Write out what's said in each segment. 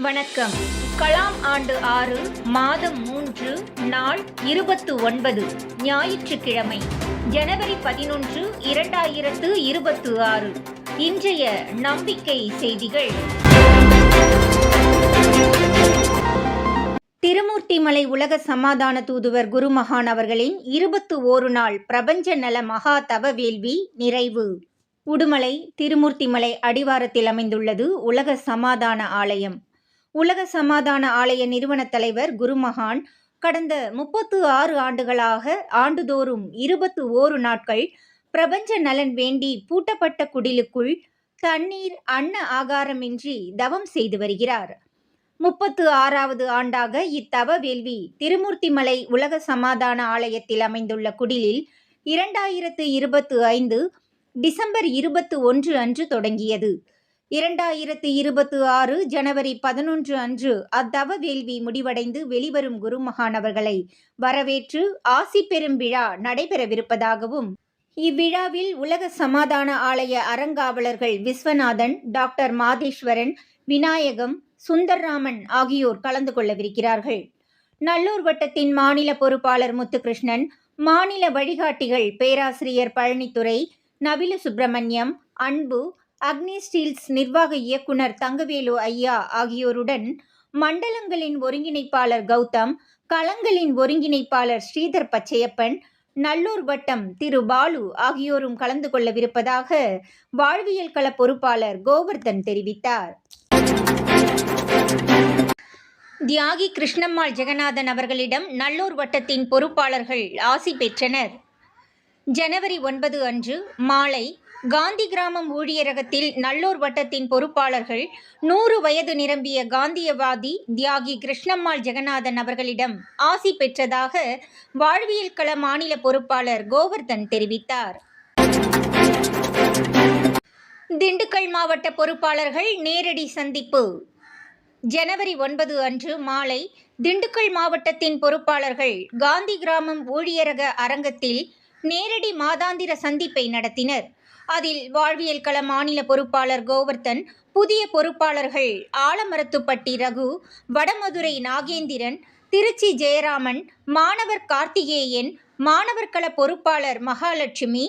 வணக்கம். கலாம் ஆண்டு ஆறு மாதம் மூன்று நாள் இருபத்து ஒன்பது ஞாயிற்றுக்கிழமை ஜனவரி பதினொன்று இரண்டாயிரத்து இருபத்து ஆறு இன்றைய நம்பிக்கை செய்திகள். திருமூர்த்திமலை உலக சமாதான தூதுவர் குருமகான் அவர்களின் இருபத்து ஓரு நாள் பிரபஞ்ச நல மகா தவ வேள்வி நிறைவு. உடுமலை திருமூர்த்திமலை அடிவாரத்தில் அமைந்துள்ளது உலக சமாதான ஆலயம். உலக சமாதான ஆலய நிறுவன தலைவர் குருமகான் கடந்த முப்பத்து ஆறு ஆண்டுகளாக ஆண்டுதோறும் இருபத்து ஓரு நாட்கள் பிரபஞ்ச நலன் வேண்டி பூட்டப்பட்ட குடிலுக்குள் தண்ணீர் அன்ன ஆகாரமின்றி தவம் செய்து வருகிறார். முப்பத்து ஆறாவது ஆண்டாக இத்தவ வேள்வி திருமூர்த்திமலை உலக சமாதான ஆலயத்தில் அமைந்துள்ள குடிலில் இரண்டாயிரத்து இருபத்து ஐந்து டிசம்பர் இருபத்து ஒன்று அன்று தொடங்கியது. இரண்டாயிரத்து இருபத்து ஆறு ஜனவரி பதினொன்று அன்று அத்தவ வேள்வி முடிவடைந்து வெளிவரும் குருமகான் அவர்களை வரவேற்று ஆசி பெறும் விழா நடைபெறவிருப்பதாகவும் இவ்விழாவில் உலக சமாதான ஆலய அறங்காவலர்கள் விஸ்வநாதன் டாக்டர் மாதேஸ்வரன் விநாயகம் சுந்தர்ராமன் ஆகியோர் கலந்து கொள்ளவிருக்கிறார்கள். நல்லூர் வட்டத்தின் மாநில பொறுப்பாளர் முத்துகிருஷ்ணன் மாநில வழிகாட்டிகள் பேராசிரியர் பழனித்துறை நவிலு சுப்பிரமணியம் அன்பு அக்னி ஸ்டீல்ஸ் நிர்வாக இயக்குனர் தங்கவேலு ஐயா ஆகியோருடன் மண்டலங்களின் ஒருங்கிணைப்பாளர் கௌதம் களங்களின் ஒருங்கிணைப்பாளர் ஸ்ரீதர் பச்சையப்பன் நல்லூர் வட்டம் திரு பாலு ஆகியோரும் கலந்து கொள்ளவிருப்பதாக வாழ்வியல் கள பொறுப்பாளர் கோவர்தன் தெரிவித்தார். தியாகி கிருஷ்ணம்மாள் ஜெகநாதன் அவர்களிடம் நல்லூர் வட்டத்தின் பொறுப்பாளர்கள் ஆசி பெற்றனர். ஜனவரி ஒன்பது அன்று மாலை காந்தி கிராமம் ஊழியரகத்தில் நல்லூர் வட்டத்தின் பொறுப்பாளர்கள் நூறு வயது நிரம்பிய காந்தியவாதி தியாகி கிருஷ்ணம்மாள் ஜெகநாதன் அவர்களிடம் ஆசி பெற்றதாக வாழ்வியல் கள மாநில பொறுப்பாளர் கோவர்தன் தெரிவித்தார். திண்டுக்கல் மாவட்ட பொறுப்பாளர்கள் நேரடி சந்திப்பு. ஜனவரி ஒன்பது அன்று மாலை திண்டுக்கல் மாவட்டத்தின் பொறுப்பாளர்கள் காந்தி கிராமம் ஊழியரக அரங்கத்தில் நேரடி மாதாந்திர சந்திப்பை நடத்தினர். அதில் வாழ்வியல் கள மாநில பொறுப்பாளர் கோவர்த்தன் புதிய பொறுப்பாளர்கள் ஆலமரத்துப்பட்டி ரகு வடமதுரை நாகேந்திரன் திருச்சி ஜெயராமன் மாணவர் கார்த்திகேயன் மாணவர் கள பொறுப்பாளர் மகாலட்சுமி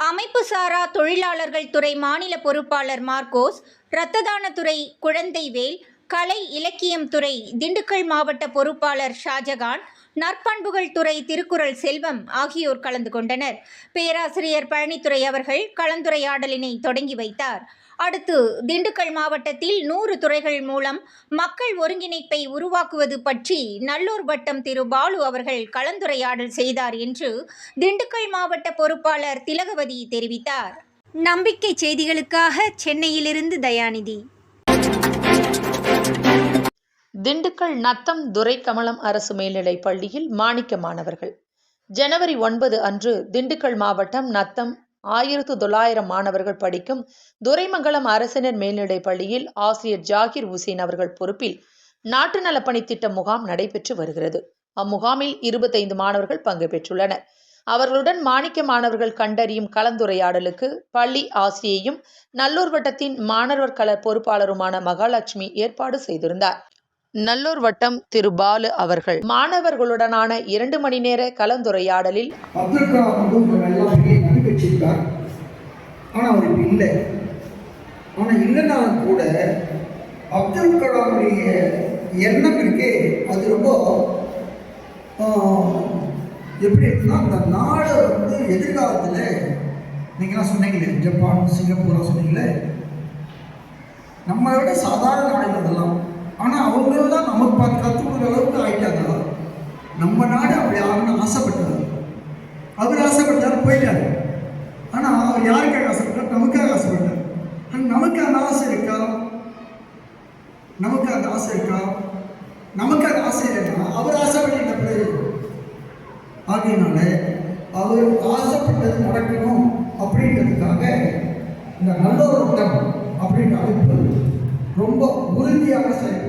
அமைப்பு சாரா தொழிலாளர்கள் துறை மாநில பொறுப்பாளர் மார்க்கோஸ் இரத்த தானத்துறை குழந்தைவேல் கலை இலக்கியம் துறை திண்டுக்கல் மாவட்ட பொறுப்பாளர் ஷாஜகான் நற்பண்புகள் துறை திருக்குறள் செல்வம் ஆகியோர் கலந்து கொண்டனர். பேராசிரியர் பழனித்துறை அவர்கள் கலந்துரையாடலினை தொடங்கி வைத்தார். அடுத்து திண்டுக்கல் மாவட்டத்தில் நூறு துறைகள் மூலம் மக்கள் ஒருங்கிணைப்பை உருவாக்குவது பற்றி நல்லூர் வட்டம் திரு பாலு அவர்கள் கலந்துரையாடல் செய்தார் என்று திண்டுக்கல் மாவட்ட பொறுப்பாளர் திலகவதி தெரிவித்தார். நம்பிக்கை செய்திகளுக்காக சென்னையிலிருந்து தயாநிதி. திண்டுக்கல் நத்தம் துரைக்கமலம் அரசு மேல்நிலைப் பள்ளியில் மாணிக்க மாணவர்கள். ஜனவரி ஒன்பது அன்று திண்டுக்கல் மாவட்டம் நத்தம் ஆயிரத்து தொள்ளாயிரம் மாணவர்கள் படிக்கும் துரைமங்கலம் அரசினர் மேல்நிலைப் பள்ளியில் ஆசிரியர் ஜாகிர் உசேன் அவர்கள் பொறுப்பில் நாட்டு நலப்பணி திட்ட முகாம் நடைபெற்று வருகிறது. அம்முகாமில் இருபத்தைந்து மாணவர்கள் பங்கு பெற்றுள்ளனர். அவர்களுடன் மாணிக்க மாணவர்கள் கண்டறியும் கலந்துரையாடலுக்கு பள்ளி ஆசிரியையும் நல்லூர் வட்டத்தின் மாணவர் கள பொறுப்பாளருமான மகாலட்சுமி ஏற்பாடு செய்திருந்தார். நல்லூர் வட்டம் திரு பாலு அவர்கள். மாணவர்களுடனான இரண்டு மணி நேர கலந்துரையாடலில் அப்துல் கலாம் வந்து ஒரு நல்ல பெரிய நடி வச்சிருக்கார் ஆனால் அவர் இப்போ இல்லை. ஆனால் இல்லைனாலும் கூட அப்துல் கலாமுடைய எண்ணம் இருக்கே அது ரொம்ப எப்படி இருக்குன்னா அந்த நாடு வந்து எதிர்காலத்தில் நீங்களாம் சொன்னீங்களே ஜப்பான் சிங்கப்பூர்லாம் சொன்னீங்களே நம்மளோட சாதாரண நாடுகள் இதெல்லாம். ஆனால் அவங்களெல்லாம் நமக்கு பார்த்து கற்றுக் அளவுக்கு ஆயிட்டாங்க நம்ம நாடு அப்படி ஆகணும்னு ஆசைப்பட்டார் அவர் ஆசைப்பட்டார் போயிட்டார். ஆனால் அவர் யாருக்காக ஆசைப்பட்டார்? நமக்காக ஆசைப்பட்டார். ஆனால் நமக்கு அந்த ஆசை இருக்கா? நமக்கு அந்த ஆசை இருக்கா? நமக்கு அந்த ஆசை இல்லைன்னா அவர் ஆசைப்பட்ட பிறகு? ஆகையினால அவர் ஆசைப்பட்டது நடக்கணும் அப்படின்றதுக்காக இந்த நல்லோர் வட்டம் அப்படின்ற அமைப்பு ரொம்ப உறுதியாக செயல்பட்டு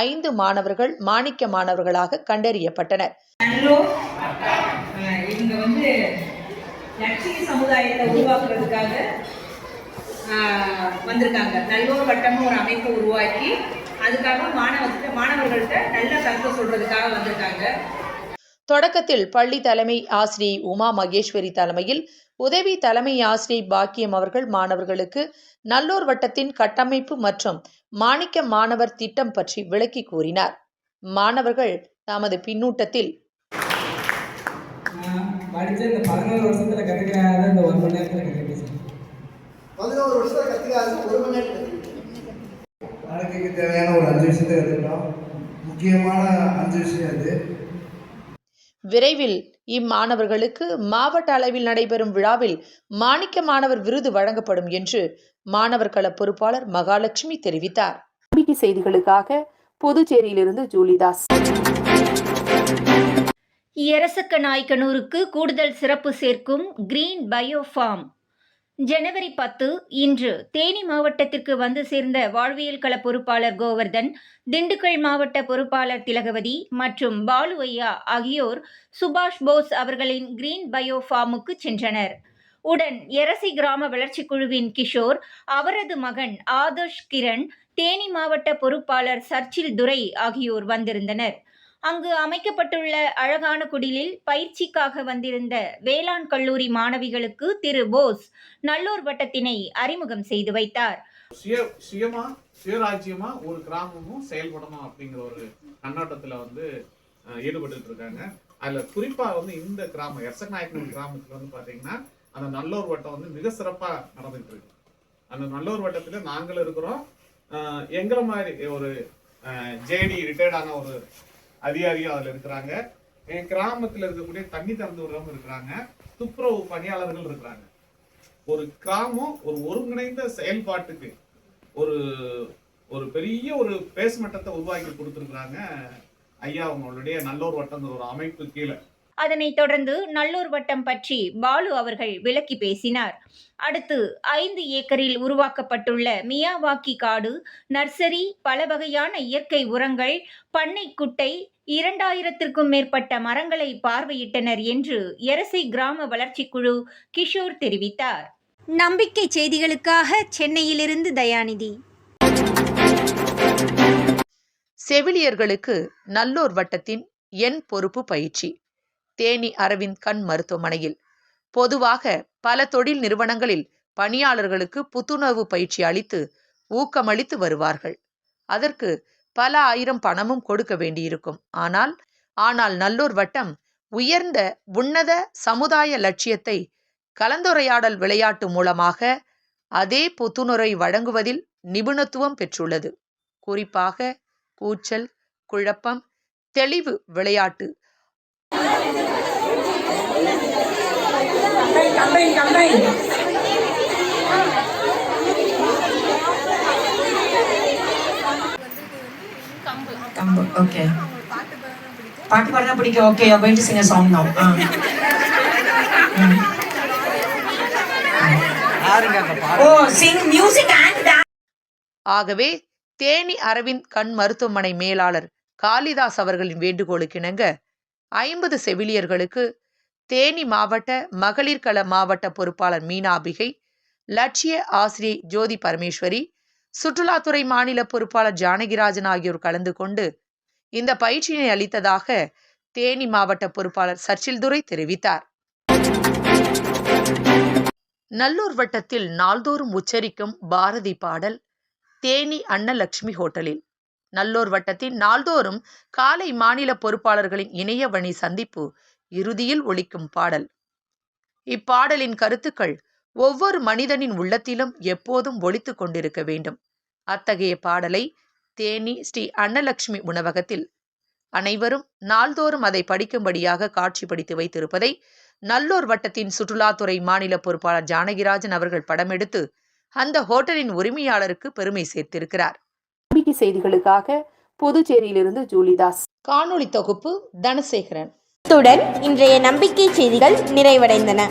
ஐந்து மாணவர்கள் மாணிக்க மாணவர்களாக கண்டறியப்பட்டனர். இவங்க வந்து லட்சுமி சமுதாயத்தை உருவாக்குறதுக்காக ஆஹ், வந்திருக்காங்க. நல்லோர் வட்டம்னு ஒரு அமைப்பை உருவாக்கி அதுக்காக மாணவர்கிட்ட மாணவர்கள்ட்ட நல்ல கருத்தை சொல்றதுக்காக வந்திருக்காங்க. தொடக்கத்தில் பள்ளி தலைமை ஆசிரியை உமா மகேஸ்வரி தலைமையில் உதவி தலைமை ஆசிரியை பாக்கியம் அவர்கள் மாணவர்களுக்கு நல்லூர் வட்டத்தின் கட்டமைப்பு மற்றும் மாணிக்க மாணவர் திட்டம் பற்றி விளக்கி கூறினார். மாணவர்கள் தமது பின்னூட்டத்தில் நான் படிச்ச இந்த பதினோரு வருஷத்துல கத்துக்கிறாங்க இந்த ஒரு மணி நேரத்துல கத்துக்கிட்டேன். பதினோரு வருஷம் கற்றுக்காது ஒரு மணி நேரம் வாழ்க்கைக்கு தேவையான ஒரு அஞ்சு விஷயத்தை கற்றுக்கிட்டோம் முக்கியமான அஞ்சு விஷயம் அது. விரைவில் இம்மாணவர்களுக்கு மாவட்ட அளவில் நடைபெறும் விழாவில் மாணிக்க மாணவர் விருது வழங்கப்படும் என்று மாணவர் கள பொறுப்பாளர் மகாலட்சுமி தெரிவித்தார். செய்திகளுக்காக புதுச்சேரியிலிருந்து ஜூலிதாஸ். எரசக்க நாய்க்கனூருக்கு கூடுதல் சிறப்பு சேர்க்கும் கிரீன் பயோ ஃபார்ம் ஜனவரி பத்து இன்று தேனி மாவட்டத்திற்கு வந்து சேர்ந்த வாழ்வியல் கள பொறுப்பாளர் கோவர்தன் திண்டுக்கல் மாவட்ட பொறுப்பாளர் திலகவதி மற்றும் பாலு ஐயா ஆகியோர் சுபாஷ் போஸ் அவர்களின் கிரீன் பயோ ஃபார்முக்கு சென்றனர். உடன் எரசி கிராம வளர்ச்சி குழுவின் கிஷோர் அவரது மகன் ஆதர்ஷ் கிரண் தேனி மாவட்ட பொறுப்பாளர் சர்ச்சில் துரை ஆகியோர் வந்திருந்தனர். அங்கு அமைக்கப்பட்டுள்ள அழகான குடிலில் பயிற்சிக்காக வந்திருந்த வேளாண் கல்லூரி மாணவிகளுக்கு திரு போஸ் நல்லூர் வட்டத்தினை அறிமுகம் செய்து வைத்தார். சுய சுயமா சுயராஜ்யமா ஒரு கிராமமும் செயல்படணும் அப்படிங்கிற ஒரு கண்ணோட்டத்துல வந்து ஈடுபட்டு இருக்காங்க அதுல குறிப்பா வந்து இந்த கிராமம் எசநாயக்கன் கிராமத்துல வந்து பாத்தீங்கன்னா அந்த நல்லூர் வட்டம் வந்து மிக சிறப்பா நடந்துட்டு இருக்கு அந்த நல்லூர் வட்டத்துல நாங்களும் இருக்கிறோம். எங்களை மாதிரி ஒரு ஜேடி ரிட்டையர்டான ஒரு அதிகாரியும் அதில் இருக்கிறாங்க. என் கிராமத்தில் இருக்கக்கூடிய தண்ணி திறந்து விடுறவங்க இருக்கிறாங்க. துப்புரவு பணியாளர்கள் இருக்கிறாங்க. ஒரு கிராமம் ஒரு ஒருங்கிணைந்த செயல்பாட்டுக்கு ஒரு ஒரு பெரிய ஒரு பேஸ்மட்டத்தை உருவாக்கி கொடுத்துருக்குறாங்க ஐயா அவங்களுடைய நல்லோர் வட்டங்கிற ஒரு அமைப்பு கீழே. அதனைத் தொடர்ந்து நல்லூர் வட்டம் பற்றி பாலு அவர்கள் விளக்கி பேசினார். அடுத்து ஐந்து ஏக்கரில் உருவாக்கப்பட்டுள்ள மியாவாக்கி காடு நர்சரி பல வகையான இயற்கை உரங்கள் பண்ணை குட்டை இரண்டாயிரத்திற்கும் மேற்பட்ட மரங்களை பார்வையிட்டனர் என்று எரசை கிராம வளர்ச்சிக் குழு கிஷோர் தெரிவித்தார். நம்பிக்கை செய்திகளுக்காக சென்னையிலிருந்து தயாநிதி. செவிலியர்களுக்கு நல்லூர் வட்டத்தின் எண் பொறுப்பு பயிற்சி. தேனி அரவிந்த் கண் மருத்துவமனையில். பொதுவாக பல தொழில் நிறுவனங்களில் பணியாளர்களுக்கு புத்துணர்வு பயிற்சி அளித்து ஊக்கமளித்து வருவார்கள். அதற்கு பல ஆயிரம் பணமும் கொடுக்க வேண்டியிருக்கும். ஆனால் ஆனால் நல்லூர் வட்டம் உயர்ந்த உன்னத சமுதாய லட்சியத்தை கலந்துரையாடல் விளையாட்டு மூலமாக அதே புத்துணரை வழங்குவதில் நிபுணத்துவம் பெற்றுள்ளது. குறிப்பாக கூச்சல் குழப்பம் தெளிவு விளையாட்டு கம்பு ஓகே பாட்டு பாட பிடிக்கும். Okay you going to sing now oh sing music and ஆகவே தேனி அரவிந்த் கண் மருத்துவமனை மேலாளர் காளிதாஸ் அவர்களின் வேண்டுகோளுக்கிணங்க ஐம்பது செவிலியர்களுக்கு தேனி மாவட்ட மகளிர் கள மாவட்ட பொறுப்பாளர் மீனாபிகை லட்சிய ஆசிரியை ஜோதி பரமேஸ்வரி சுற்றுலாத்துறை மாநில பொறுப்பாளர் ஜானகிராஜன் ஆகியோர் கலந்து கொண்டு இந்த பயிற்சியினை அளித்ததாக தேனி மாவட்ட பொறுப்பாளர் சர்ச்சில் துரை தெரிவித்தார். நல்லூர் வட்டத்தில் நாள்தோறும் உச்சரிக்கும் பாரதி பாடல் தேனி அன்னலட்சுமி ஹோட்டலில். நல்லோர் வட்டத்தின் நாள்தோறும் காலை மாநில பொறுப்பாளர்களின் இணையவழி சந்திப்பு இறுதியில் ஒழிக்கும் பாடல். இப்பாடலின் கருத்துக்கள் ஒவ்வொரு மனிதனின் உள்ளத்திலும் எப்போதும் ஒழித்து கொண்டிருக்க வேண்டும். அத்தகைய பாடலை தேனி ஸ்ரீ அன்னலட்சுமி உணவகத்தில் அனைவரும் நாள்தோறும் அதை படிக்கும்படியாக காட்சிப்படுத்தி வைத்திருப்பதை நல்லூர் வட்டத்தின் சுற்றுலாத்துறை மாநில பொறுப்பாளர் ஜானகிராஜன் அவர்கள் படமெடுத்து அந்த ஹோட்டலின் உரிமையாளருக்கு பெருமை சேர்த்திருக்கிறார். நம்பிக்கை செய்திகளுக்காக புதுச்சேரியிலிருந்து ஜூலிதாஸ். காணொளி தொகுப்பு தனசேகரன். இத்துடன் இன்றைய நம்பிக்கை செய்திகள் நிறைவடைந்தன.